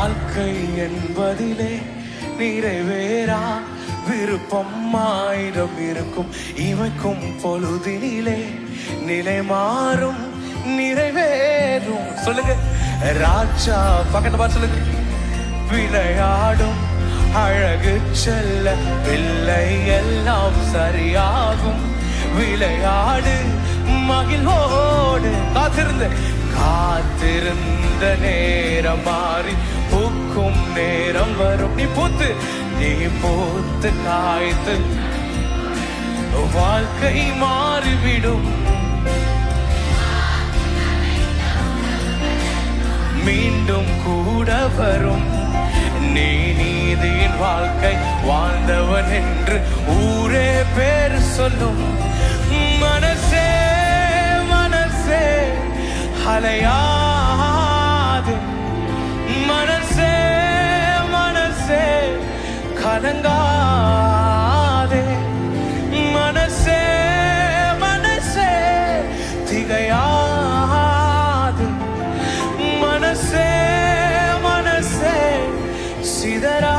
வாழ்க்கை என்பதிலே நிறைவேறா. விருப்பம் ஆயிரம் இருக்கும். இமைக்கும் பொழுதினிலே நிலை மாறும் நிறைவேறும். சொல்லுங்க. ராஜா பக்கத்து பார்த்து சொல்லுங்க. விளையாடும் அழகு செல்ல பிள்ளை எல்லாம் சரியாகும். விளையாடு மகிழ்வோடு. காத்திருந்த காத்திருந்த நேரம் மாறி பூக்கும் நேரம் வரும். நீ பூத்து நீ பூத்து காய்த்து. வாழ்க்கை மாறிவிடும். மீண்டும் கூட வரும். நீ நீதியின் வாழ்க்கை வாழ்ந்தவன் என்று ஊரே பேர் சொல்லும். மனசே மனசே கலங்காதே மனசே மனசே திகையாது. மனசே மனசே சிதரா